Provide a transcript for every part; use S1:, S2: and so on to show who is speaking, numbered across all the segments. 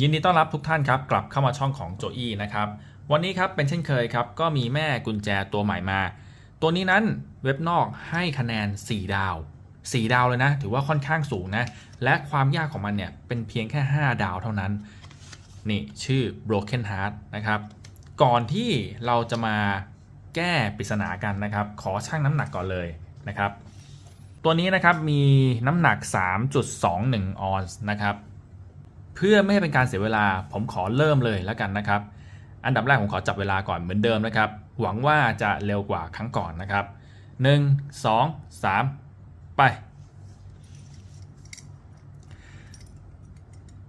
S1: ยินดีต้อนรับทุกท่านครับ กลับเข้ามาช่องของโจอี้นะครับ วันนี้ครับเป็นเช่นเคยครับ ก็มีแม่กุญแจตัวใหม่มา ตัวนี้นั้นเว็บนอกให้คะแนน 4 ดาว 4 ดาวเลยนะ ถือว่าค่อนข้างสูงนะ และความยากของมันเนี่ยเป็นเพียงแค่ 5 ดาวเท่านั้น นี่ชื่อ Broken Heart นะครับ ก่อนที่เราจะมาแก้ปริศนากันนะครับ ขอชั่งน้ำหนักก่อนเลยนะครับ ตัวนี้นะครับมีน้ำหนัก 3.21 ออนซ์นะครับ เพื่อไม่ให้เป็นการเสียเวลาผมขอเริ่มเลยแล้วกันนะครับ อันดับแรกผมขอจับเวลาก่อนเหมือนเดิมนะครับ หวังว่าจะเร็วกว่าครั้งก่อนนะครับ 1 2 3 ไป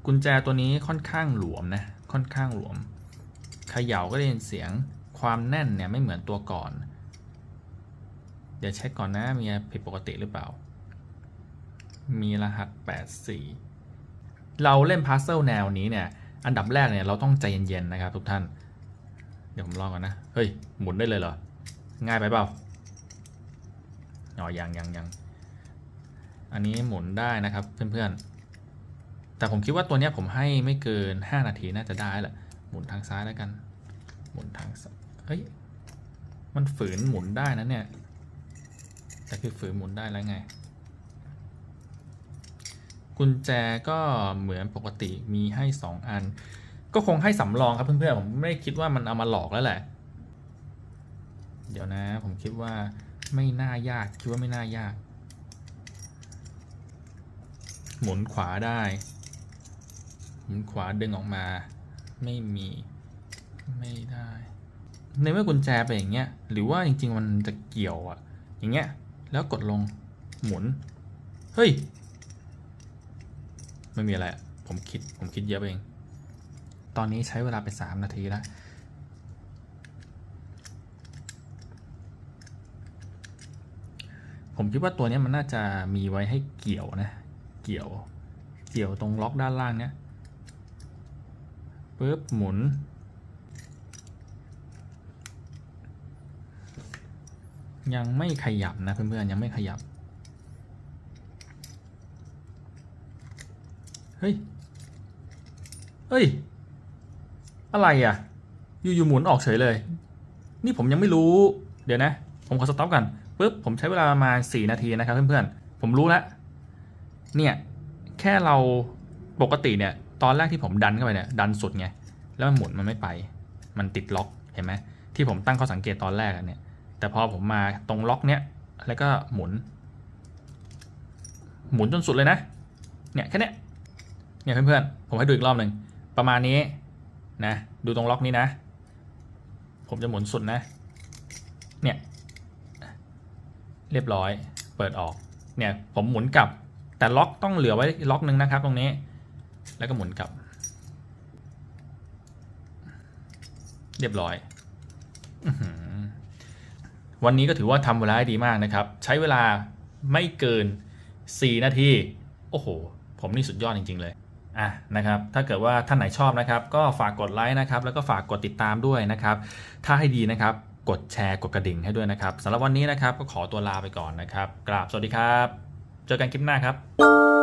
S1: กุญแจตัวนี้ค่อนข้างหลวมนะค่อนข้างหลวมเขย่าก็ได้ยินเสียงความแน่นเนี่ยไม่เหมือนตัวก่อน เดี๋ยวเช็คก่อนนะมีอะไรผิดปกติหรือเปล่า มีรหัส 84 เราเล่นพัซเซิลแนวนี้เนี่ย อันดับแรกเนี่ยเราต้องใจเย็นๆนะครับทุกท่าน เดี๋ยวผมลองก่อนนะ เฮ้ย หมุนได้เลยเหรอ ง่ายไปเปล่าอ๋อยังยังยังอันนี้หมุนได้นะครับเพื่อนๆ แต่ผมคิดว่าตัวเนี้ยผมให้ไม่เกิน 5 นาทีน่าจะได้แหละ หมุนทางซ้ายแล้วกัน หมุนทางซ้ายเฮ้ย มันฝืนหมุนได้นะเนี่ย แต่คือฝืนหมุนได้แล้วไง กุญแจก็เหมือนปกติมีให้ 2 อัน ก็คงให้สำรองครับเพื่อนๆผมไม่ได้คิดว่ามันเอามาหลอกแล้วแหละ เดี๋ยวนะ ผมคิดว่าไม่น่ายากคิดว่าไม่น่ายาก หมุนขวาได้ หมุนขวาดึงออกมา ไม่มีไม่ได้ ในเมื่อกุญแจไปอย่างเงี้ยหรือว่าจริง ๆ มันจะเกี่ยวอะอย่างเงี้ยแล้วกดลงหมุน เฮ้ย ไม่มีอะไร ผมคิด ผมคิดเยอะเอง ตอนนี้ใช้เวลาไป3นาทีแล้ว ผมคิดว่าตัวนี้มันน่าจะมีไว้ให้เกี่ยวนะ เกี่ยว เกี่ยวตรงล็อกด้านล่างเนี้ยปึ๊บหมุน ยังไม่ขยับนะเพื่อนๆยังไม่ขยับ เฮ้ย เฮ้ย อะไรอะ อยู่ๆหมุนออกเฉยเลย นี่ผมยังไม่รู้ เดี๋ยวนะ ผมขอสต็อปกันปุ๊บ ผมใช้เวลาประมาณ4นาทีนะครับเพื่อนๆ ผมรู้แล้ว เนี่ย แค่เราปกติเนี่ย ตอนแรกที่ผมดันเข้าไปเนี่ย ดันสุดไง แล้วมันหมุนมันไม่ไป มันติดล็อก เห็นไหม ที่ผมตั้งข้อสังเกตตอนแรกเนี่ย แต่พอผมมาตรงล็อกเนี้ย แล้วก็หมุน หมุนจนสุดเลยนะ เนี่ยแค่เนี้ย เนี่ยเพื่อนๆ ผมให้ดูอีกรอบหนึ่ง ประมาณนี้นะ ดูตรงล็อกนี้นะ ผมจะหมุนสุดนะ เนี่ย เรียบร้อย เปิดออก เนี่ยผมหมุนกลับ แต่ล็อกต้องเหลือไว้ล็อกหนึ่งนะครับตรงนี้ แล้วก็หมุนกลับ เรียบร้อยอวันนี้ก็ถือว่าทำเวลาได้ดีมากนะครับ ใช้เวลาไม่เกิน 4 นาที โอ้โห ผมนี่สุดยอดจริง ๆ เลย อะนะครับถ้าเกิดว่าท่านไหนชอบนะครับ ก็ฝากกดไลค์นะครับ แล้วก็ฝากกดติดตามด้วยนะครับ ถ้าให้ดีนะครับ กดแชร์กดกระดิ่งให้ด้วยนะครับสำหรับวันนี้นะครับก็ขอตัวลาไปก่อนนะครับกราบสวัสดีครับ เจอกันคลิปหน้าครับ